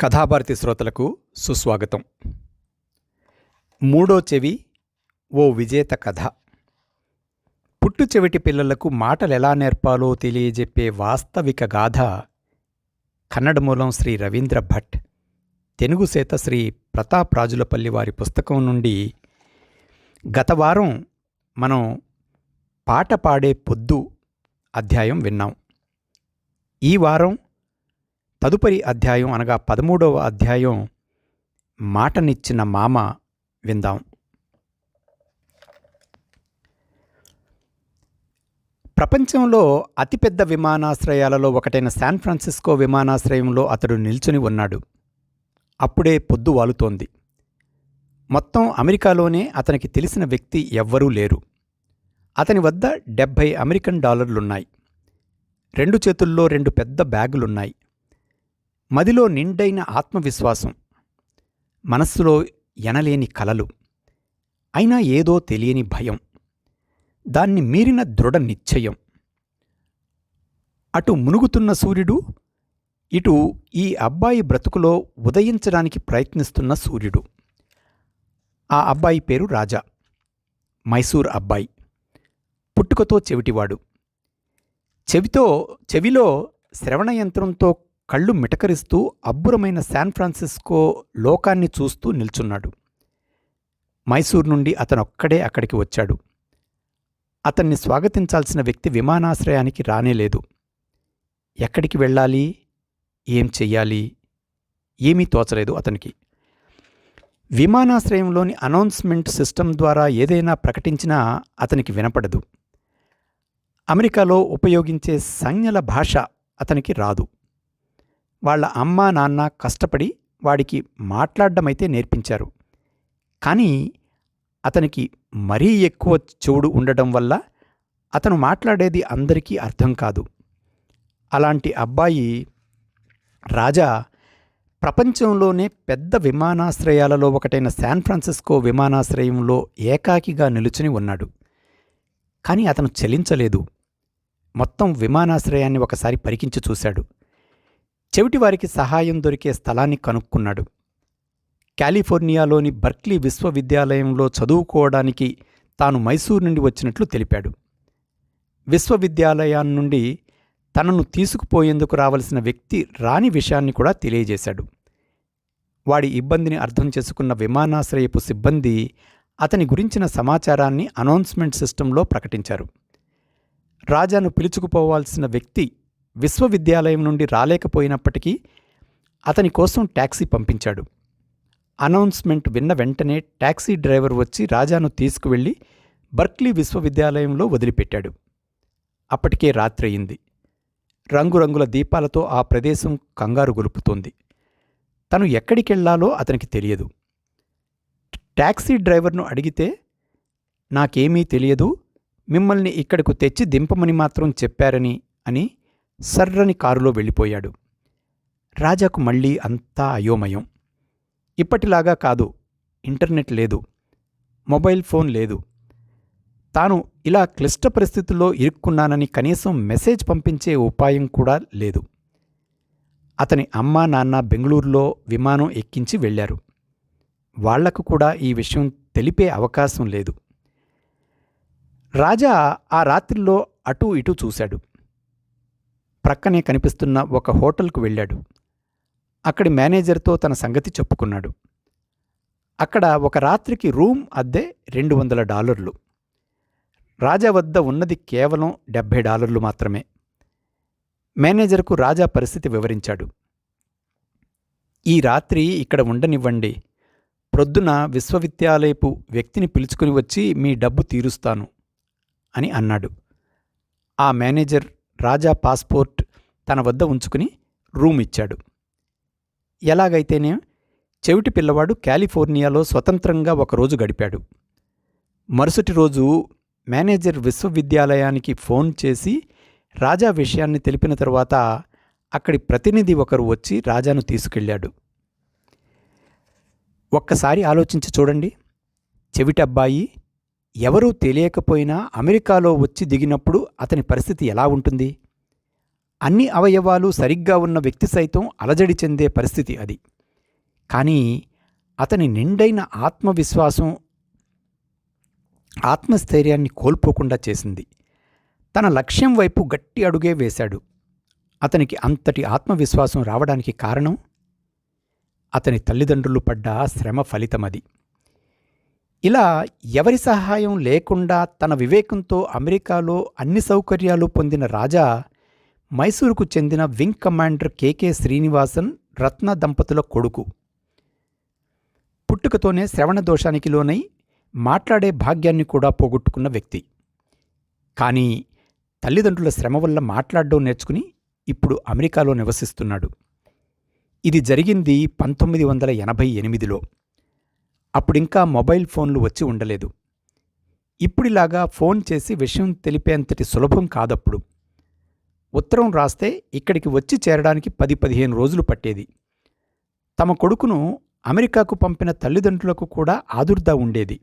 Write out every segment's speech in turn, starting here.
కథాభారతి శ్రోతలకు సుస్వాగతం. మూడో చెవి ఓ విజేత కథ. పుట్టు చెవిటి పిల్లలకు మాటలు ఎలా నేర్పాలో తెలియజెప్పే వాస్తవిక గాథ కన్నడ మూలం శ్రీ రవీంద్ర భట్. తెలుగు సేత శ్రీ ప్రతాప్ రాజులపల్లి వారి పుస్తకం నుండి గత వారం మనం పాట పాడే పొద్దు అధ్యాయం విన్నాం. ఈ వారం తదుపరి అధ్యాయం అనగా పదమూడవ అధ్యాయం మాటనిచ్చిన మామ విందాం. ప్రపంచంలో అతిపెద్ద విమానాశ్రయాలలో ఒకటైన శాన్ ఫ్రాన్సిస్కో విమానాశ్రయంలో అతడు నిల్చుని ఉన్నాడు. అప్పుడే పొద్దు వాలుతోంది. మొత్తం అమెరికాలోనే అతనికి తెలిసిన వ్యక్తి ఎవ్వరూ లేరు. అతని వద్ద డెబ్భై అమెరికన్ డాలర్లున్నాయి. రెండు చేతుల్లో రెండు పెద్ద బ్యాగులున్నాయి. మదిలో నిండైన ఆత్మవిశ్వాసం. మనస్సులో ఎనలేని కలలు. అయినా ఏదో తెలియని భయం. దాన్ని మీరిన దృఢ నిశ్చయం. అటు మునుగుతున్న సూర్యుడు ఇటు ఈ అబ్బాయి బ్రతుకులో ఉదయించడానికి ప్రయత్నిస్తున్న సూర్యుడు. ఆ అబ్బాయి పేరు రాజా. మైసూర్ అబ్బాయి. పుట్టుకతో చెవిటివాడు. చెవితో చెవిలో శ్రవణ యంత్రంతో కళ్ళు మిటకరిస్తూ అబ్బురమైన శాన్ ఫ్రాన్సిస్కో లోకాన్ని చూస్తూ నిల్చున్నాడు. మైసూర్ నుండి అతనొక్కడే అక్కడికి వచ్చాడు. అతన్ని స్వాగతించాల్సిన వ్యక్తి విమానాశ్రయానికి రానేలేదు ఎక్కడికి వెళ్ళాలి? ఏం చెయ్యాలి? ఏమీ తోచలేదు అతనికి. విమానాశ్రయంలోని అనౌన్స్మెంట్ సిస్టమ్ ద్వారా ఏదైనా ప్రకటించినా అతనికి వినపడదు. అమెరికాలో ఉపయోగించే సంజ్ఞల భాష అతనికి రాదు. వాళ్ళ అమ్మా నాన్న కష్టపడి వాడికి మాట్లాడడమైతే నేర్పించారు. కానీ అతనికి మరీ ఎక్కువ చెవుడు ఉండడం వల్ల అతను మాట్లాడేది అందరికీ అర్థం కాదు. అలాంటి అబ్బాయి రాజా ప్రపంచంలోనే పెద్ద విమానాశ్రయాలలో ఒకటైన శాన్ ఫ్రాన్సిస్కో విమానాశ్రయంలో ఏకాకిగా నిలుచుని ఉన్నాడు. కానీ అతను చలించలేదు. మొత్తం విమానాశ్రయాన్ని ఒకసారి పరికించి చూశాడు. చెవిటివారికి సహాయం దొరికే స్థలాన్ని కనుక్కున్నాడు. కాలిఫోర్నియాలోని బర్క్లీ విశ్వవిద్యాలయంలో చదువుకోవడానికి తాను మైసూర్ నుండి వచ్చినట్లు తెలిపాడు. విశ్వవిద్యాలయం నుండి తనను తీసుకుపోయేందుకు రావలసిన వ్యక్తి రాని విషయాన్ని కూడా తెలియజేశాడు. వాడి ఇబ్బందిని అర్థం చేసుకున్న విమానాశ్రయపు సిబ్బంది అతని గురించిన సమాచారాన్ని అనౌన్స్మెంట్ సిస్టంలో ప్రకటించారు. రాజాను పిలుచుకుపోవాల్సిన వ్యక్తి విశ్వవిద్యాలయం నుండి రాలేకపోయినప్పటికీ అతని కోసం ట్యాక్సీ పంపించాడు. అనౌన్స్మెంట్ విన్న వెంటనే ట్యాక్సీ డ్రైవర్ వచ్చి రాజాను తీసుకువెళ్ళి బర్క్లీ విశ్వవిద్యాలయంలో వదిలిపెట్టాడు. అప్పటికే రాత్రి అయింది రంగురంగుల దీపాలతో ఆ ప్రదేశం కంగారు గొలుపుతోంది. తను ఎక్కడికెళ్ళాలో అతనికి తెలియదు. ట్యాక్సీ డ్రైవర్ను అడిగితే నాకేమీ తెలియదు మిమ్మల్ని ఇక్కడకు తెచ్చి దింపమని మాత్రం చెప్పారని అని సర్రని కారులో వెళ్ళిపోయాడు. రాజాకు మళ్ళీ అంతా అయోమయం. ఇప్పటిలాగా కాదు ఇంటర్నెట్ లేదు మొబైల్ ఫోన్ లేదు. తాను ఇలా క్లిష్ట పరిస్థితుల్లో ఇరుక్కున్నానని కనీసం మెసేజ్ పంపించే ఉపాయం కూడా లేదు. అతని అమ్మా నాన్న బెంగళూరులో విమానం ఎక్కించి వెళ్ళారు వాళ్ళకు కూడా ఈ విషయం తెలిపే అవకాశం లేదు. రాజా ఆ రాత్రిలో అటూ ఇటూ చూశాడు. ప్రక్కనే కనిపిస్తున్న ఒక హోటల్కు వెళ్ళాడు. అక్కడి మేనేజర్తో తన సంగతి చెప్పుకున్నాడు. అక్కడ ఒక రాత్రికి రూమ్ అద్దె రెండు వందల డాలర్లు. రాజా వద్ద ఉన్నది కేవలం డెబ్భై డాలర్లు మాత్రమే. మేనేజర్కు రాజా పరిస్థితి వివరించాడు. ఈ రాత్రి ఇక్కడ ఉండనివ్వండి. ప్రొద్దున విశ్వవిద్యాలయపు వ్యక్తిని పిలుచుకుని వచ్చి మీ డబ్బు తీరుస్తాను అని అన్నాడు. ఆ మేనేజర్ రాజా పాస్పోర్ట్ తన వద్ద ఉంచుకుని రూమ్ ఇచ్చాడు. ఎలాగైతేనే చెవిటి పిల్లవాడు కాలిఫోర్నియాలో స్వతంత్రంగా ఒకరోజు గడిపాడు. మరుసటి రోజు మేనేజర్ విశ్వవిద్యాలయానికి ఫోన్ చేసి రాజా విషయాన్ని తెలిపిన తరువాత అక్కడి ప్రతినిధి ఒకరు వచ్చి రాజాను తీసుకెళ్ళాడు. ఒక్కసారి ఆలోచించి చూడండి. చెవిటబ్బాయి ఎవరూ తెలియకపోయినా అమెరికాలో వచ్చి దిగినప్పుడు అతని పరిస్థితి ఎలా ఉంటుంది? అన్ని అవయవాలు సరిగ్గా ఉన్న వ్యక్తి సైతం అలజడి చెందే పరిస్థితి అది. కానీ అతని నిండైన ఆత్మవిశ్వాసం ఆత్మస్థైర్యాన్ని కోల్పోకుండా చేసింది. తన లక్ష్యం వైపు గట్టి అడుగే వేశాడు. అతనికి అంతటి ఆత్మవిశ్వాసం రావడానికి కారణం? అతని తల్లిదండ్రులు పడ్డ శ్రమ ఫలితమది. ఇలా ఎవరి సహాయం లేకుండా తన వివేకంతో అమెరికాలో అన్ని సౌకర్యాలు పొందిన రాజా మైసూరుకు చెందిన wing commander K K Srinivasan Ratna దంపతుల కొడుకు. పుట్టుకతోనే శ్రవణ దోషానికి లోనై మాట్లాడే భాగ్యాన్ని కూడా పోగొట్టుకున్న వ్యక్తి. కానీ తల్లిదండ్రుల శ్రమ వల్ల మాట్లాడడం నేర్చుకుని ఇప్పుడు అమెరికాలో నివసిస్తున్నాడు. ఇది జరిగింది పంతొమ్మిది వందల ఎనభై ఎనిమిదిలో. అప్పుడింకా మొబైల్ ఫోన్లు వచ్చి ఉండలేదు. ఇప్పుడిలాగా ఫోన్ చేసి విషయం తెలిపేంతటి సులభం కాదప్పుడు. ఉత్తరం రాస్తే ఇక్కడికి వచ్చి చేరడానికి పది పదిహేను రోజులు పట్టేది. తమ కొడుకును అమెరికాకు పంపిన తల్లిదండ్రులకు కూడా ఆదుర్దా ఉండేది.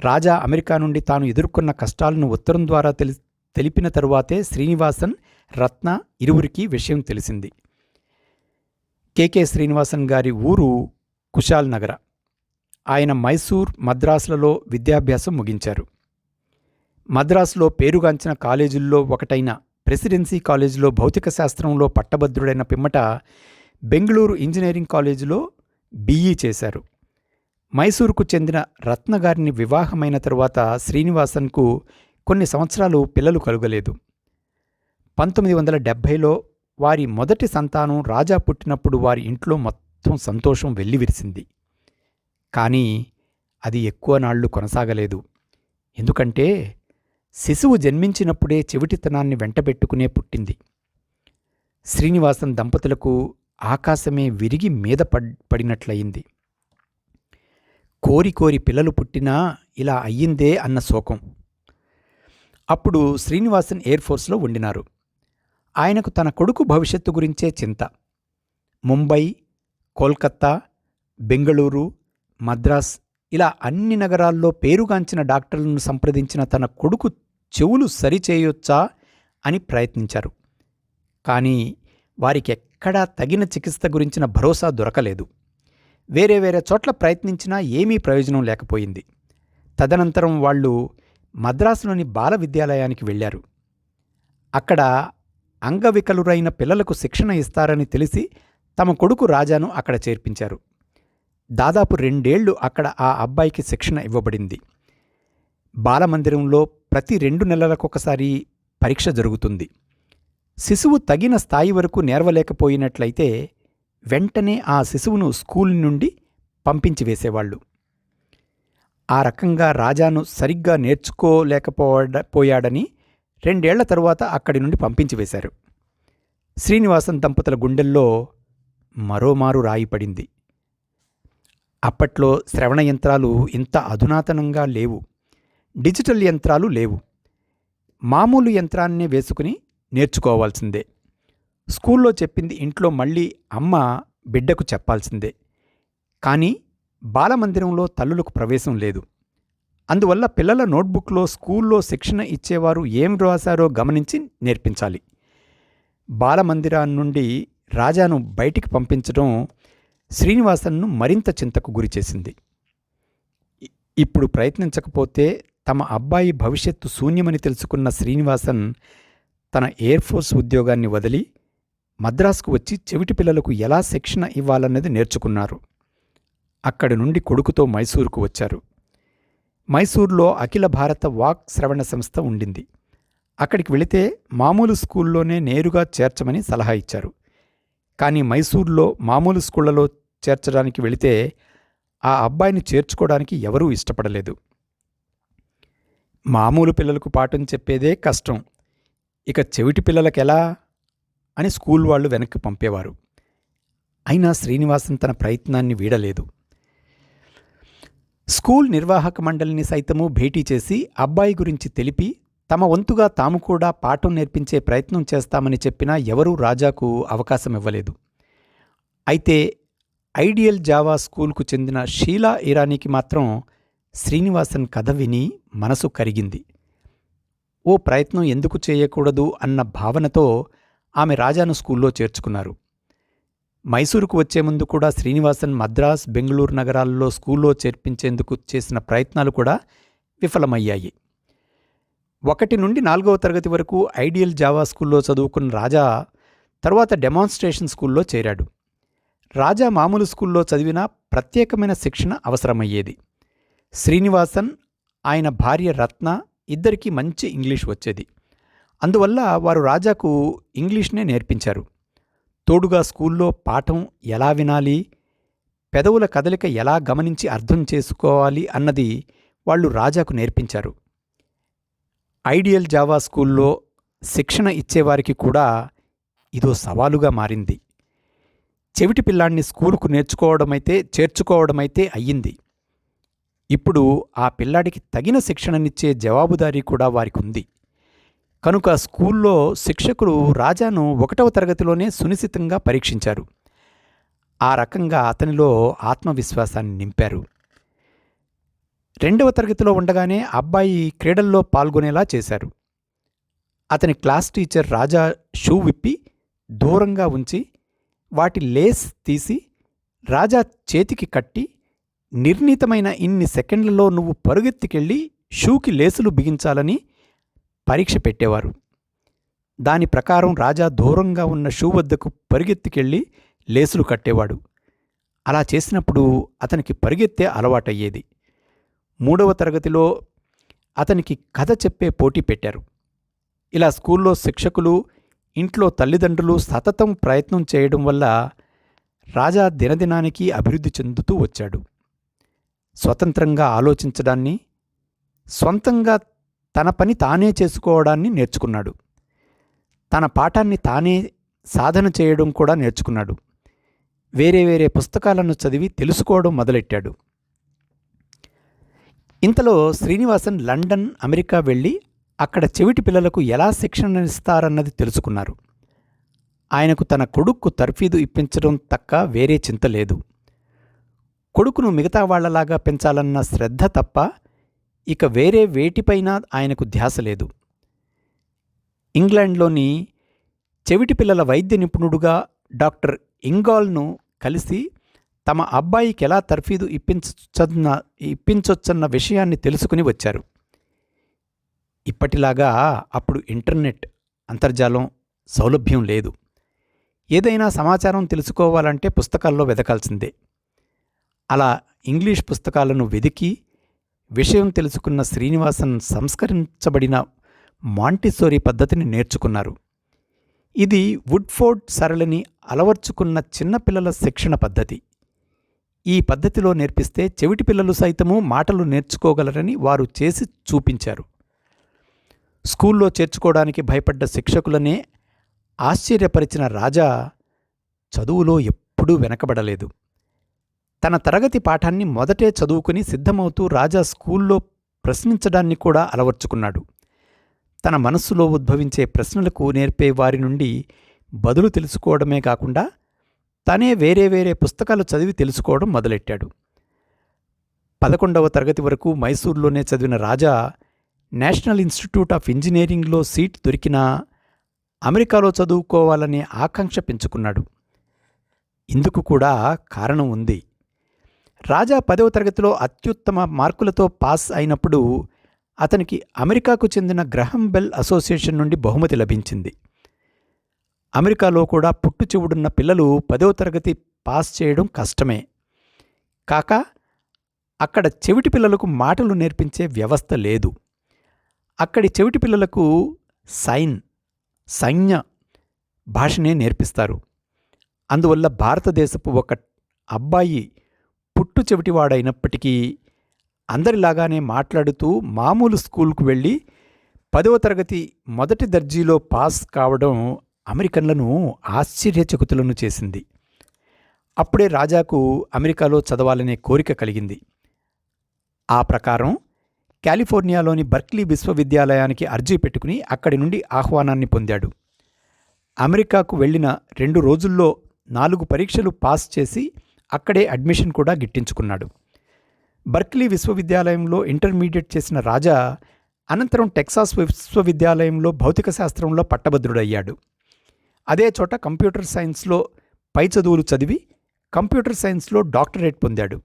రాజా అమెరికా నుండి తాను ఎదుర్కొన్న కష్టాలను ఉత్తరం ద్వారా తెలి తెలిపిన తరువాతే శ్రీనివాసన్ రత్న ఇరువురికి విషయం తెలిసింది. కెకే శ్రీనివాసన్ గారి ఊరు కుశాల్ నగర. ఆయన మైసూర్ మద్రాసులలో విద్యాభ్యాసం ముగించారు. మద్రాసులో పేరుగాంచిన కాలేజీల్లో ఒకటైన ప్రెసిడెన్సీ కాలేజీలో భౌతిక శాస్త్రంలో పట్టభద్రుడైన పిమ్మట బెంగళూరు ఇంజనీరింగ్ కాలేజీలో బీఈ చేశారు. మైసూరుకు చెందిన రత్నగారిని వివాహమైన తరువాత శ్రీనివాసన్కు కొన్ని సంవత్సరాలు పిల్లలు కలుగలేదు. పంతొమ్మిది వందల డెబ్భైలో వారి మొదటి సంతానం రాజా పుట్టినప్పుడు వారి ఇంట్లో మొత్తం సంతోషం వెల్లివిరిసింది. కానీ అది ఎక్కువ నాళ్ళు కొనసాగలేదు. ఎందుకంటే శిశువు జన్మించినప్పుడే చెవిటితనాన్ని వెంటబెట్టుకునే పుట్టింది. శ్రీనివాసన్ దంపతులకు ఆకాశమే విరిగి మీద పడ్ పడినట్లయింది. కోరి కోరి పిల్లలు పుట్టినా ఇలా అయ్యిందే అన్న శోకం. అప్పుడు శ్రీనివాసన్ ఎయిర్ ఫోర్స్లో ఉండినారు. ఆయనకు తన కొడుకు భవిష్యత్తు గురించే చింత. ముంబై కోల్కత్తా బెంగళూరు మద్రాస్ ఇలా అన్ని నగరాల్లో పేరుగాంచిన డాక్టర్లను సంప్రదించిన తన కొడుకు చెవులు సరిచేయొచ్చా అని ప్రయత్నించారు. కానీ వారికి ఎక్కడా తగిన చికిత్స గురించిన భరోసా దొరకలేదు. వేరే వేరే చోట్ల ప్రయత్నించినా ఏమీ ప్రయోజనం లేకపోయింది. తదనంతరం వాళ్ళు మద్రాసులోని బాల విద్యాలయానికి వెళ్ళారు. అక్కడ అంగవికలురైన పిల్లలకు శిక్షణ ఇస్తారని తెలిసి తమ కొడుకు రాజాను అక్కడ చేర్పించారు. దాదాపు రెండేళ్ళు అక్కడ ఆ అబ్బాయికి శిక్షణ ఇవ్వబడింది. బాలమందిరంలో ప్రతి రెండు నెలలకొకసారి పరీక్ష జరుగుతుంది. శిశువు తగిన స్థాయి వరకు నేర్వలేకపోయినట్లయితే వెంటనే ఆ శిశువును స్కూల్ నుండి పంపించి వేసేవాళ్ళు. ఆ రకంగా రాజాను సరిగ్గా నేర్చుకోలేకపోయాడని రెండేళ్ళ తరువాత అక్కడి నుండి పంపించి వేశారు. శ్రీనివాసన్ దంపతుల గుండెల్లో మరోమారు రాయి పడింది. అప్పట్లో శ్రవణ యంత్రాలు ఇంత అధునాతనంగా లేవు. డిజిటల్ యంత్రాలు లేవు. మామూలు యంత్రాన్నే వేసుకుని నేర్చుకోవాల్సిందే. స్కూల్లో చెప్పింది ఇంట్లో మళ్ళీ అమ్మ బిడ్డకు చెప్పాల్సిందే. కానీ బాలమందిరంలో తల్లులకు ప్రవేశం లేదు. అందువల్ల పిల్లల నోట్బుక్లో స్కూల్లో శిక్షణ ఇచ్చేవారు ఏం రాశారో గమనించి నేర్పించాలి. బాలమందిరాన్ని నుండి రాజాను బయటికి పంపించడం శ్రీనివాసన్ను మరింత చింతకు గురిచేసింది ఇప్పుడు ప్రయత్నించకపోతే తమ అబ్బాయి భవిష్యత్తు శూన్యమని తెలుసుకున్న శ్రీనివాసన్ తన ఎయిర్ ఫోర్స్ ఉద్యోగాన్ని వదిలి మద్రాసుకు వచ్చి చెవిటి పిల్లలకు ఎలా శిక్షణ ఇవ్వాలన్నది నేర్చుకున్నారు. అక్కడి నుండి కొడుకుతో మైసూరుకు వచ్చారు. మైసూర్లో అఖిల భారత వాక్ శ్రవణ సంస్థ ఉండింది. అక్కడికి వెళితే మామూలు స్కూల్లోనే నేరుగా చేర్చమని సలహా ఇచ్చారు. కానీ మైసూర్లో మామూలు స్కూళ్ళలో చేర్చడానికి వెళితే ఆ అబ్బాయిని చేర్చుకోవడానికి ఎవరూ ఇష్టపడలేదు. మామూలు పిల్లలకు పాఠం చెప్పేదే కష్టం. ఇక చెవిటి పిల్లలకెలా? అని స్కూల్ వాళ్ళు వెనక్కి పంపేవారు. అయినా శ్రీనివాసన్ తన ప్రయత్నాన్ని వీడలేదు. స్కూల్ నిర్వాహక మండలిని సైతము భేటీ చేసి అబ్బాయి గురించి తెలిపి తమ వంతుగా తాము కూడా పాఠం నేర్పించే ప్రయత్నం చేస్తామని చెప్పినా ఎవరూ రాజాకు అవకాశం ఇవ్వలేదు. అయితే ఐడియల్ జావా స్కూల్కు చెందిన షీలా ఇరానీకి మాత్రం శ్రీనివాసన్ కథ విని మనసు కరిగింది. ఓ ప్రయత్నం ఎందుకు చేయకూడదు అన్న భావనతో ఆమె రాజాను స్కూల్లో చేర్చుకున్నారు. మైసూరుకు వచ్చే ముందు కూడా శ్రీనివాసన్ మద్రాస్ బెంగళూరు నగరాల్లో స్కూల్లో చేర్పించేందుకు చేసిన ప్రయత్నాలు కూడా విఫలమయ్యాయి. ఒకటి నుండి నాలుగవ తరగతి వరకు ఐడియల్ జావా స్కూల్లో చదువుకున్న రాజా తర్వాత డెమాన్స్ట్రేషన్ స్కూల్లో చేరాడు. రాజా మామూలు స్కూల్లో చదివిన ప్రత్యేకమైన శిక్షణ అవసరమయ్యేది. శ్రీనివాసన్ ఆయన భార్య రత్న ఇద్దరికీ మంచి ఇంగ్లీష్ వచ్చేది. అందువల్ల వారు రాజాకు ఇంగ్లీష్నే నేర్పించారు. తోడుగా స్కూల్లో పాఠం ఎలా వినాలి పెదవుల కదలిక ఎలా గమనించి అర్థం చేసుకోవాలి అన్నది వాళ్ళు రాజాకు నేర్పించారు. ఐడియల్ జావా స్కూల్లో శిక్షణ ఇచ్చేవారికి కూడా ఇదో సవాలుగా మారింది. చెవిటి పిల్లాన్ని స్కూలుకు నేర్చుకోవడమైతే చేర్చుకోవడమైతే అయ్యింది. ఇప్పుడు ఆ పిల్లాడికి తగిన శిక్షణనిచ్చే జవాబుదారీ కూడా వారికి ఉంది కనుక స్కూల్లో శిక్షకులు రాజాను ఒకటవ తరగతిలోనే సునిశ్చితంగా పరీక్షించారు. ఆ రకంగా అతనిలో ఆత్మవిశ్వాసాన్ని నింపారు. రెండవ తరగతిలో ఉండగానే అబ్బాయి క్రీడల్లో పాల్గొనేలా చేశారు. అతని క్లాస్ టీచర్ రాజా షూ విప్పి దూరంగా ఉంచి వాటి లేస్ తీసి రాజా చేతికి కట్టి నిర్ణీతమైన ఇన్ని సెకండ్లలో నువ్వు పరుగెత్తికెళ్ళి షూకి లేసులు బిగించాలని పరీక్ష పెట్టేవారు. దాని ప్రకారం రాజా దూరంగా ఉన్న షూ వద్దకు పరిగెత్తికెళ్ళి లేసులు కట్టేవాడు. అలా చేసినప్పుడు అతనికి పరిగెత్తే అలవాటయ్యేది. మూడవ తరగతిలో అతనికి కథ చెప్పే పోటీ పెట్టారు. ఇలా స్కూల్లో శిక్షకులు ఇంట్లో తల్లిదండ్రులు సతతం ప్రయత్నం చేయడం వల్ల రాజా దినదినానికి అభివృద్ధి చెందుతూ వచ్చాడు. స్వతంత్రంగా ఆలోచించడాన్ని సొంతంగా తన పని తానే చేసుకోవడాన్ని నేర్చుకున్నాడు. తన పాఠాన్ని తానే సాధన చేయడం కూడా నేర్చుకున్నాడు. వేరే వేరే పుస్తకాలను చదివి తెలుసుకోవడం మొదలెట్టాడు. ఇంతలో శ్రీనివాసన్ లండన్ అమెరికా వెళ్ళి అక్కడ చెవిటి పిల్లలకు ఎలా శిక్షణ ఇస్తారన్నది తెలుసుకున్నారు. ఆయనకు తన కొడుక్కు తర్ఫీదు ఇప్పించడం తక్క వేరే చింత లేదు. కొడుకును మిగతా వాళ్ళలాగా పెంచాలన్న శ్రద్ధ తప్ప ఇక వేరే వేటిపైన ఆయనకు ధ్యాస లేదు. ఇంగ్లాండ్లోని చెవిటి పిల్లల వైద్య నిపుణుడుగా డాక్టర్ ఇంగాల్ను కలిసి తమ అబ్బాయికి ఎలా తర్ఫీదు ఇప్పించొచ్చన్న ఇప్పించొచ్చన్న విషయాన్ని తెలుసుకుని వచ్చారు. ఇప్పటిలాగా అప్పుడు ఇంటర్నెట్ అంతర్జాలం సౌలభ్యం లేదు. ఏదైనా సమాచారం తెలుసుకోవాలంటే పుస్తకాల్లో వెదకాల్సిందే. అలా ఇంగ్లీష్ పుస్తకాలను వెదికి విషయం తెలుసుకున్న శ్రీనివాసన్ సంస్కరించబడిన మాంటిసోరీ పద్ధతిని నేర్చుకున్నారు. ఇది వుడ్ఫోర్డ్ సరళిని అలవర్చుకున్న చిన్నపిల్లల శిక్షణ పద్ధతి. ఈ పద్ధతిలో నేర్పిస్తే చెవిటి పిల్లలు సైతము మాటలు నేర్చుకోగలరని వారు చేసి చూపించారు. స్కూల్లో చేర్చుకోవడానికి భయపడ్డ శిక్షకులనే ఆశ్చర్యపరిచిన రాజా చదువులో ఎప్పుడూ వెనకబడలేదు. తన తరగతి పాఠాన్ని మొదటే చదువుకుని సిద్ధమవుతూ రాజా స్కూల్లో ప్రశ్నించడాన్ని కూడా అలవర్చుకున్నాడు. తన మనస్సులో ఉద్భవించే ప్రశ్నలకు నేర్పే వారి నుండి బదులు తెలుసుకోవడమే కాకుండా తనే వేరే వేరే పుస్తకాలు చదివి తెలుసుకోవడం మొదలెట్టాడు. పదకొండవ తరగతి వరకు మైసూర్లోనే చదివిన రాజా నేషనల్ ఇన్స్టిట్యూట్ ఆఫ్ ఇంజనీరింగ్లో సీట్ దొరికినా అమెరికాలో చదువుకోవాలనే ఆకాంక్ష పెంచుకున్నాడు. ఇందుకు కూడా కారణం ఉంది. రాజా పదవ తరగతిలో అత్యుత్తమ మార్కులతో పాస్ అయినప్పుడు అతనికి అమెరికాకు చెందిన గ్రహం బెల్ అసోసియేషన్ నుండి బహుమతి లభించింది. అమెరికాలో కూడా పుట్టు చెవుడున్న పిల్లలు పదవ తరగతి పాస్ చేయడం కష్టమే. కాక అక్కడ చెవిటి పిల్లలకు మాటలు నేర్పించే వ్యవస్థ లేదు. అక్కడి చెవిటి పిల్లలకు సైన్ సైన్య భాషనే నేర్పిస్తారు. అందువల్ల భారతదేశపు ఒక అబ్బాయి పుట్టు చెవిటివాడైనప్పటికీ అందరిలాగానే మాట్లాడుతూ మామూలు స్కూల్కు వెళ్ళి పదవ తరగతి మొదటి దర్జీలో పాస్ కావడం అమెరికన్లను ఆశ్చర్యచకుతులను చేసింది. అప్పుడే రాజాకు అమెరికాలో చదవాలనే కోరిక కలిగింది. ఆ ప్రకారం కాలిఫోర్నియాలోని బర్క్లీ విశ్వవిద్యాలయానికి అర్జీ పెట్టుకుని అక్కడి నుండి ఆహ్వానాన్ని పొందాడు. అమెరికాకు వెళ్ళిన రెండు రోజుల్లో నాలుగు పరీక్షలు పాస్ చేసి అక్కడే అడ్మిషన్ కూడా గిట్టించుకున్నాడు. బర్క్లీ విశ్వవిద్యాలయంలో ఇంటర్మీడియట్ చేసిన రాజా అనంతరం టెక్సాస్ విశ్వవిద్యాలయంలో భౌతిక శాస్త్రంలో పట్టభద్రుడయ్యాడు. అదే చోట కంప్యూటర్ సైన్స్లో పై చదువులు చదివి కంప్యూటర్ సైన్స్లో డాక్టరేట్ పొందాడు.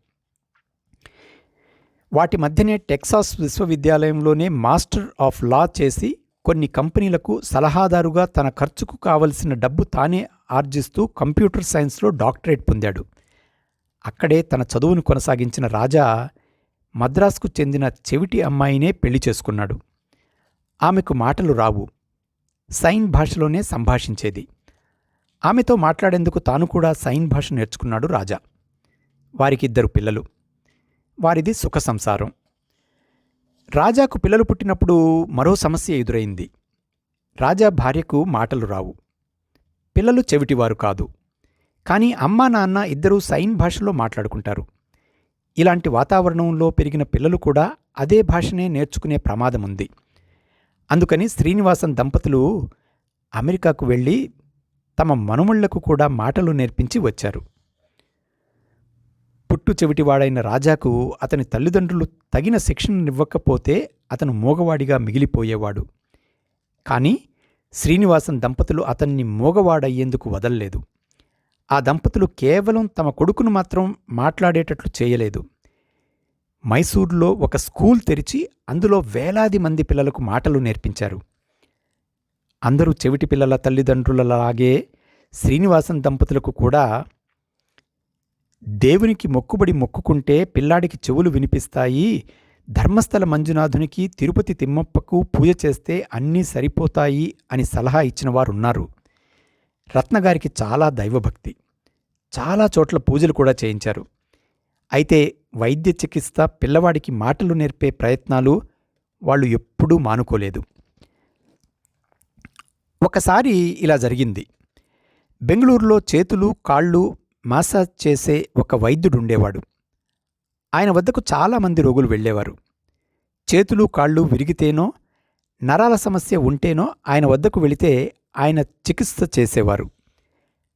వాటి మధ్యనే టెక్సాస్ విశ్వవిద్యాలయంలోనే మాస్టర్ ఆఫ్ లా చేసి కొన్ని కంపెనీలకు సలహాదారుగా తన ఖర్చుకు కావలసిన డబ్బు తానే ఆర్జిస్తూ కంప్యూటర్ సైన్స్లో డాక్టరేట్ పొందాడు. అక్కడే తన చదువును కొనసాగించిన రాజా మద్రాసుకు చెందిన చెవిటి అమ్మాయినే పెళ్ళి చేసుకున్నాడు. ఆమెకు మాటలు రావు. సైన్ భాషలోనే సంభాషించేది. ఆమెతో మాట్లాడేందుకు తాను కూడా సైన్ భాష నేర్చుకున్నాడు రాజా. వారికిద్దరు పిల్లలు. వారిది సుఖ సంసారం. రాజాకు పిల్లలు పుట్టినప్పుడు మరో సమస్య ఎదురైంది. రాజా భార్యకు మాటలు రావు. పిల్లలు చెవిటివారు కాదు. కానీ అమ్మా నాన్న ఇద్దరూ సైన్ భాషలో మాట్లాడుకుంటారు. ఇలాంటి వాతావరణంలో పెరిగిన పిల్లలు కూడా అదే భాషనే నేర్చుకునే ప్రమాదం ఉంది అందుకని శ్రీనివాసన్ దంపతులు అమెరికాకు వెళ్ళి తమ మనుమళ్ళకు కూడా మాటలు నేర్పించి వచ్చారు. పుట్టు చెవిటివాడైన రాజాకు అతని తల్లిదండ్రులు తగిన శిక్షణనివ్వకపోతే అతను మూగవాడిగా మిగిలిపోయేవాడు. కానీ శ్రీనివాసన్ దంపతులు అతన్ని మూగవాడయ్యేందుకు వదల్లేదు. ఆ దంపతులు కేవలం తమ కొడుకును మాత్రం మాట్లాడేటట్లు చేయలేదు. మైసూర్లో ఒక స్కూల్ తెరిచి అందులో వేలాది మంది పిల్లలకు మాటలు నేర్పించారు. అందరూ చెవిటి పిల్లల తల్లిదండ్రులలాగే శ్రీనివాసన్ దంపతులకు కూడా దేవునికి మొక్కుబడి మొక్కుకుంటే పిల్లాడికి చెవులు వినిపిస్తాయి. ధర్మస్థల మంజునాథునికి తిరుపతి తిమ్మప్పకు పూజ చేస్తే అన్నీ సరిపోతాయి అని సలహా ఇచ్చిన వారున్నారు. రత్నగారికి చాలా దైవభక్తి. చాలా చోట్ల పూజలు కూడా చేయించారు. అయితే వైద్య చికిత్స పిల్లవాడికి మాటలు నేర్పే ప్రయత్నాలు వాళ్ళు ఎప్పుడూ మానుకోలేదు. ఒకసారి ఇలా జరిగింది. బెంగళూరులో చేతులు కాళ్ళు మసాజ్ చేసే ఒక వైద్యుడు ఉండేవాడు ఆయన వద్దకు చాలామంది రోగులు వెళ్ళేవారు. చేతులు కాళ్ళు విరిగితేనో నరాల సమస్య ఉంటేనో ఆయన వద్దకు వెళితే ఆయన చికిత్స చేసేవారు.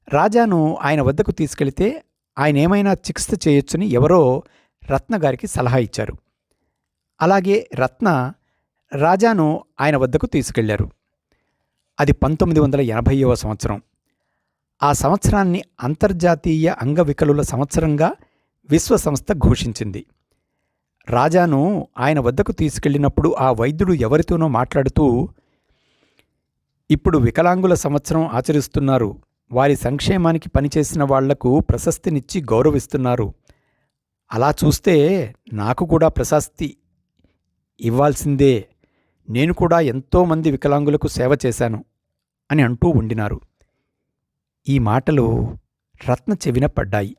రాజాను ఆయన వద్దకు తీసుకెళితే ఆయన ఏమైనా చికిత్స చేయొచ్చని ఎవరో రత్న గారికి సలహా ఇచ్చారు. అలాగే రత్న రాజాను ఆయన వద్దకు తీసుకెళ్ళారు. అది పంతొమ్మిది వందల ఎనభైవ సంవత్సరం. ఆ సంవత్సరాన్ని అంతర్జాతీయ అంగవికలుల సంవత్సరంగా విశ్వ సంస్థ ఘోషించింది. రాజాను ఆయన వద్దకు తీసుకెళ్ళినప్పుడు ఆ వైద్యుడు ఎవరితోనో మాట్లాడుతూ ఇప్పుడు వికలాంగుల సంవత్సరం ఆచరిస్తున్నారు. వారి సంక్షేమానికి పనిచేసిన వాళ్ళకు ప్రశస్తినిచ్చి గౌరవిస్తున్నారు. అలా చూస్తే నాకు కూడా ప్రశస్తి ఇవ్వాల్సిందే. నేను కూడా ఎంతోమంది వికలాంగులకు సేవ చేశాను అని అంటూ ఉండినారు. ఈ మాటలు రత్న చెవిన పడ్డాయి.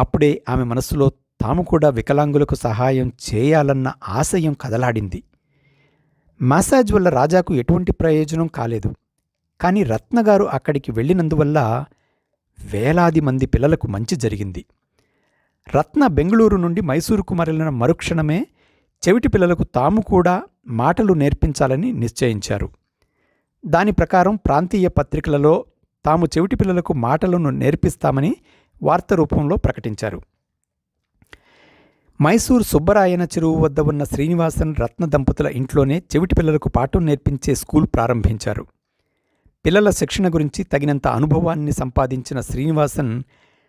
అప్పుడే ఆమె మనస్సులో తాము కూడా వికలాంగులకు సహాయం చేయాలన్న ఆశయం కదలాడింది. మసాజ్ వల్ల రాజాకు ఎటువంటి ప్రయోజనం కాలేదు. కానీ రత్నగారు అక్కడికి వెళ్ళినందువల్ల వేలాది మంది పిల్లలకు మంచి జరిగింది. రత్న బెంగళూరు నుండి మైసూరుకు మరలిన మరుక్షణమే చెవిటి పిల్లలకు తాము కూడా మాటలు నేర్పించాలని నిశ్చయించారు. దాని ప్రకారం ప్రాంతీయ పత్రికలలో తాము చెవిటి పిల్లలకు మాటలను నేర్పిస్తామని వార్త రూపంలో ప్రకటించారు. మైసూర్ సుబ్బరాయన చెరువు వద్ద ఉన్న శ్రీనివాసన్ రత్న దంపతుల ఇంట్లోనే చెవిటి పిల్లలకు పాఠం నేర్పించే స్కూల్ ప్రారంభించారు. పిల్లల శిక్షణ గురించి తగినంత అనుభవాన్ని సంపాదించిన శ్రీనివాసన్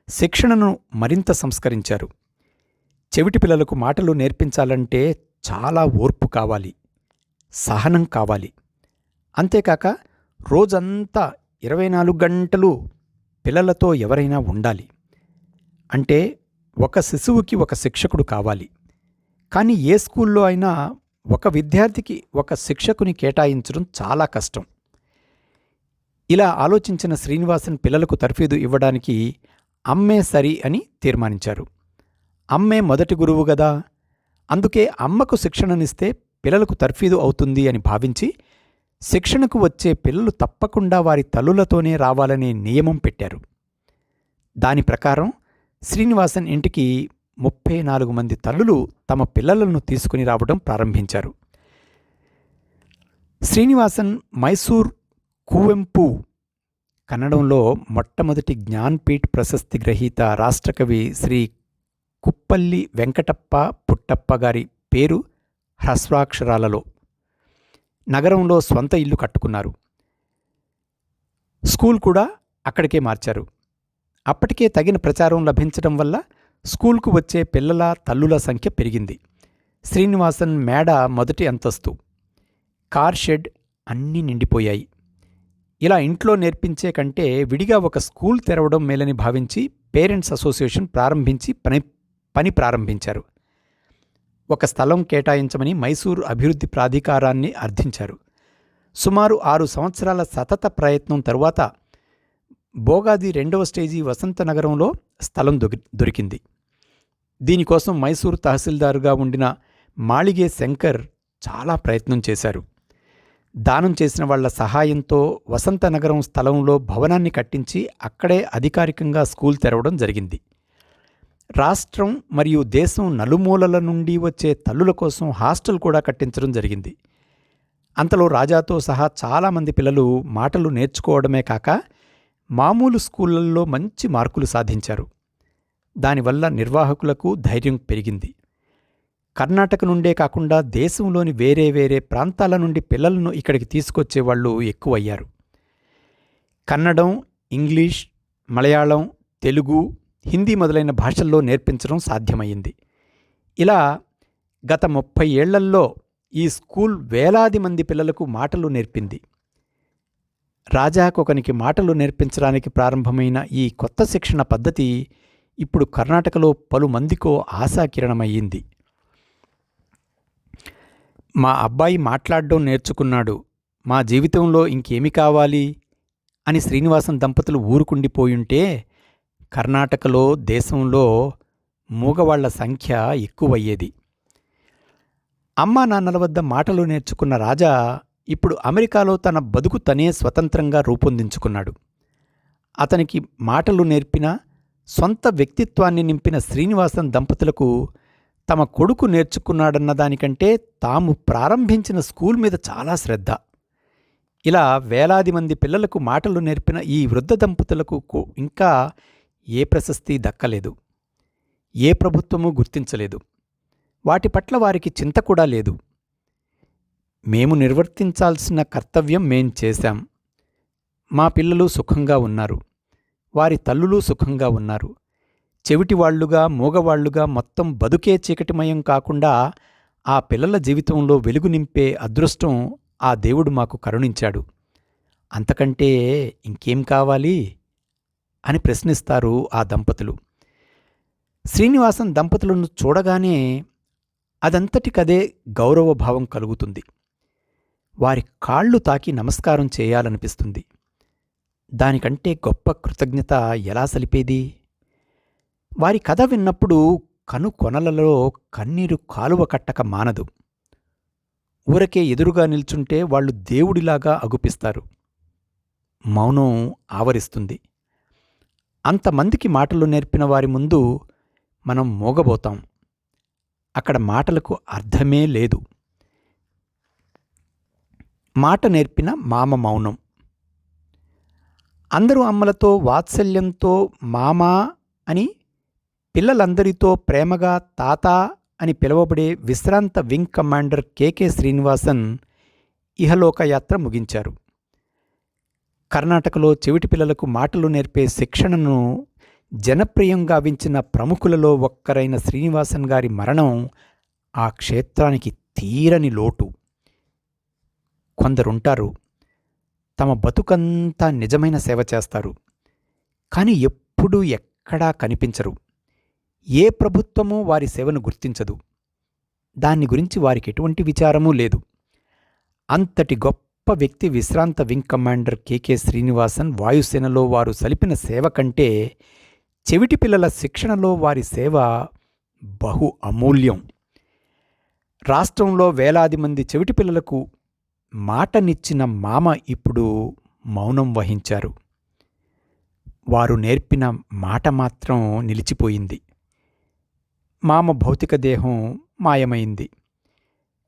శిక్షణను మరింత సంస్కరించారు. చెవిటి పిల్లలకు మాటలు నేర్పించాలంటే చాలా ఓర్పు కావాలి సహనం కావాలి. అంతేకాక రోజంతా ఇరవై నాలుగు గంటలు పిల్లలతో ఎవరైనా ఉండాలి. అంటే ఒక శిశువుకి ఒక శిక్షకుడు కావాలి. కానీ ఏ స్కూల్లో అయినా ఒక విద్యార్థికి ఒక శిక్షకుని కేటాయించడం చాలా కష్టం. ఇలా ఆలోచించిన శ్రీనివాసన్ పిల్లలకు తర్ఫీదు ఇవ్వడానికి అమ్మే సరి అని తీర్మానించారు. అమ్మే మొదటి గురువు గదా. అందుకే అమ్మకు శిక్షణనిస్తే పిల్లలకు తర్ఫీదు అవుతుంది అని భావించి శిక్షణకు వచ్చే పిల్లలు తప్పకుండా వారి తల్లులతోనే రావాలనే నియమం పెట్టారు. దాని ప్రకారం శ్రీనివాసన్ ఇంటికి ముప్పై నాలుగు మంది తల్లులు తమ పిల్లలను తీసుకుని రావడం ప్రారంభించారు. శ్రీనివాసన్ మైసూర్ కువెంపు కన్నడంలో మొట్టమొదటి జ్ఞాన్పీఠ్ ప్రశస్తి గ్రహీత రాష్ట్రకవి శ్రీ కుప్పల్లి వెంకటప్ప పుట్టప్ప గారి పేరు హ్రస్వాక్షరాలలో నగరంలో స్వంత ఇల్లు కట్టుకున్నారు. స్కూల్ కూడా అక్కడికే మార్చారు. అప్పటికే తగిన ప్రచారం లభించడం వల్ల స్కూల్కు వచ్చే పిల్లల తల్లుల సంఖ్య పెరిగింది. శ్రీనివాసన్ మేడ మొదటి అంతస్తు. కార్ షెడ్ అన్నీ నిండిపోయాయి. ఇలా ఇంట్లో నేర్పించే కంటే విడిగా ఒక స్కూల్ తెరవడం మేలని భావించి పేరెంట్స్ అసోసియేషన్ ప్రారంభించి పని పని ప్రారంభించారు. ఒక స్థలం కేటాయించమని మైసూరు అభివృద్ధి ప్రాధికారాన్ని అర్థించారు. సుమారు ఆరు సంవత్సరాల సతత ప్రయత్నం తరువాత బోగాది రెండవ స్టేజీ వసంత నగరంలో స్థలం దొరి దొరికింది. దీనికోసం మైసూరు తహసీల్దారుగా ఉండిన మాళిగే శంకర్ చాలా ప్రయత్నం చేశారు. దానం చేసిన వాళ్ళ సహాయంతో వసంత నగరం స్థలంలో భవనాన్ని కట్టించి అక్కడే అధికారికంగా స్కూల్ తెరవడం జరిగింది. రాష్ట్రం మరియు దేశం నలుమూలల నుండి వచ్చే తల్లుల కోసం హాస్టల్ కూడా కట్టించడం జరిగింది. అంతలో రాజాతో సహా చాలామంది పిల్లలు మాటలు నేర్చుకోవడమే కాక మామూలు స్కూళ్ళల్లో మంచి మార్కులు సాధించారు. దానివల్ల నిర్వాహకులకు ధైర్యం పెరిగింది. కర్ణాటక నుండే కాకుండా దేశంలోని వేరే వేరే ప్రాంతాల నుండి పిల్లలను ఇక్కడికి తీసుకొచ్చేవాళ్ళు ఎక్కువయ్యారు. కన్నడం ఇంగ్లీష్ మలయాళం తెలుగు హిందీ మొదలైన భాషల్లో నేర్పించడం సాధ్యమైంది ఇలా గత ముప్పై ఏళ్ళల్లో ఈ స్కూల్ వేలాది మంది పిల్లలకు మాటలు నేర్పింది. రాజాకొకనికి మాటలు నేర్పించడానికి ప్రారంభమైన ఈ కొత్త శిక్షణ పద్ధతి ఇప్పుడు కర్ణాటకలో పలు మందికో ఆశాకిరణమయ్యింది. మా అబ్బాయి మాట్లాడడం నేర్చుకున్నాడు. మా జీవితంలో ఇంకేమి కావాలి? అని శ్రీనివాసం దంపతులు ఊరుకుండిపోయుంటే కర్ణాటకలో దేశంలో మూగవాళ్ళ సంఖ్య ఎక్కువయ్యేది. అమ్మా నాన్నల వద్ద మాటలు నేర్చుకున్న రాజా ఇప్పుడు అమెరికాలో తన బతుకు తనే స్వతంత్రంగా రూపొందించుకున్నాడు. అతనికి మాటలు నేర్పిన సొంత వ్యక్తిత్వాన్ని నింపిన శ్రీనివాసన్ దంపతులకు తమ కొడుకు నేర్చుకున్నాడన్న దానికంటే తాము ప్రారంభించిన స్కూల్ మీద చాలా శ్రద్ధ. ఇలా వేలాది మంది పిల్లలకు మాటలు నేర్పిన ఈ వృద్ధ దంపతులకు ఇంకా ఏ ప్రశస్తి దక్కలేదు. ఏ ప్రభుత్వము గుర్తించలేదు. వాటి పట్ల వారికి చింత కూడా లేదు. మేము నిర్వర్తించాల్సిన కర్తవ్యం మేం చేశాం. మా పిల్లలు సుఖంగా ఉన్నారు. వారి తల్లులు సుఖంగా ఉన్నారు. చెవిటివాళ్ళుగా మూగవాళ్ళుగా మొత్తం బతుకే చీకటిమయం కాకుండా ఆ పిల్లల జీవితంలో వెలుగు నింపే అదృష్టం ఆ దేవుడు మాకు కరుణించాడు. అంతకంటే ఇంకేం కావాలి? అని ప్రశ్నిస్తారు ఆ దంపతులు. శ్రీనివాసన్ దంపతులను చూడగానే అదంతటికదే గౌరవభావం కలుగుతుంది. వారి కాళ్ళు తాకి నమస్కారం చేయాలనిపిస్తుంది. దానికంటే గొప్ప కృతజ్ఞత ఎలా సలిపేది? వారి కథ విన్నప్పుడు కను కొనలలో కన్నీరు కాలువ కట్టక మానదు. ఊరకే ఎదురుగా నిల్చుంటే వాళ్ళు దేవుడిలాగా అగుపిస్తారు. మౌనం ఆవరిస్తుంది. అంతమందికి మాటలు నేర్పిన వారి ముందు మనం మోగబోతాం. అక్కడ మాటలకు అర్థమే లేదు. మాట నేర్పిన మామ మౌనం. అందరూ అమ్మలతో వాత్సల్యంతో మామా అని పిల్లలందరితో ప్రేమగా తాత అని పిలువబడే విశ్రాంత wing commander K K Srinivasan ఇహలోకయాత్ర ముగించారు. కర్ణాటకలో చెవిటి పిల్లలకు మాటలు నేర్పే శిక్షణను జనప్రియం గావించిన ప్రముఖులలో ఒక్కరైన శ్రీనివాసన్ గారి మరణం ఆ క్షేత్రానికి తీరని లోటు. కొందరుంటారు తమ బతుకంతా నిజమైన సేవ చేస్తారు కానీ ఎప్పుడూ ఎక్కడా కనిపించరు. ఏ ప్రభుత్వమూ వారి సేవను గుర్తించదు. దాన్ని గురించి వారికి ఎటువంటి విచారమూ లేదు. అంతటి గొప్ప వ్యక్తి విశ్రాంత wing commander K K Srinivasan వాయుసేనలో వారు సలిపిన సేవ కంటే చెవిటి పిల్లల శిక్షణలో వారి సేవ బహు అమూల్యం. రాష్ట్రంలో వేలాది మంది చెవిటి పిల్లలకు మాటనిచ్చిన మామ ఇప్పుడు మౌనం వహించారు. వారు నేర్పిన మాట మాత్రం నిలిచిపోయింది. మామ భౌతిక దేహం మాయమైంది.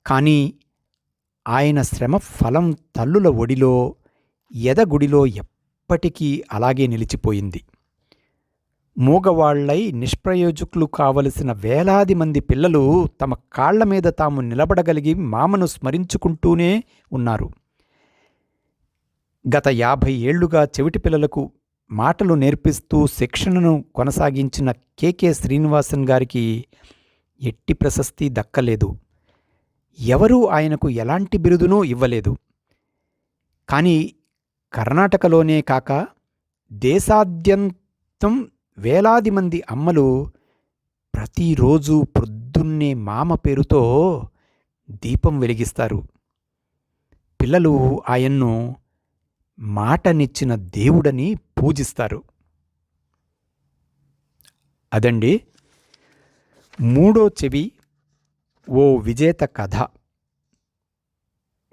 కానీ ఆయన శ్రమ ఫలం తల్లుల ఒడిలో ఎదగుడిలో ఎప్పటికీ అలాగే నిలిచిపోయింది. మూగవాళ్ళై నిష్ప్రయోజకులు కావలసిన వేలాది మంది పిల్లలు తమ కాళ్ళ మీద తాము నిలబడగలిగి మామను స్మరించుకుంటూనే ఉన్నారు. గత యాభై ఏళ్ళుగా చెవిటి పిల్లలకు మాటలు నేర్పిస్తూ శిక్షణను కొనసాగించిన కెకే శ్రీనివాసన్ గారికి ఎట్టి ప్రశస్తి దక్కలేదు. ఎవరూ ఆయనకు ఎలాంటి బిరుదునూ ఇవ్వలేదు. కానీ కర్ణాటకలోనే కాక దేశాద్యంతం వేలాది మంది అమ్మలు ప్రతిరోజు ప్రొద్దున్నే మామ పేరుతో దీపం వెలిగిస్తారు. పిల్లలు ఆయన్ను మాటనిచ్చిన దేవుడని పూజిస్తారు. అదండి మూడో చెవి ఓ విజేత కథ.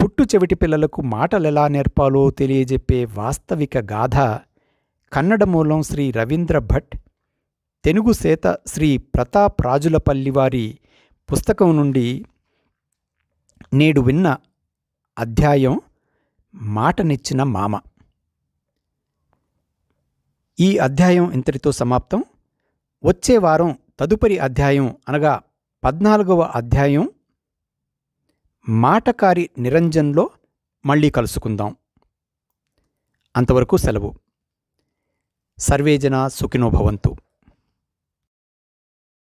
పుట్టు చెవిటి పిల్లలకు మాటలెలా నేర్పాలో తెలియజెప్పే వాస్తవిక గాథ కన్నడ మూలం శ్రీ రవీంద్ర భట్ తెనుగు సేత శ్రీ ప్రతాప్ రాజులపల్లి వారి పుస్తకం నుండి నేడు విన్న అధ్యాయం మాటనిచ్చిన మామ. ఈ అధ్యాయం ఇంతటితో సమాప్తం. వచ్చే వారం తదుపరి అధ్యాయం అనగా పద్నాలుగవ అధ్యాయం మాటకారి నిరంజన్లో మళ్ళీ కలుసుకుందాం. అంతవరకు సెలవు. సర్వేజన సుఖినో భవంతు.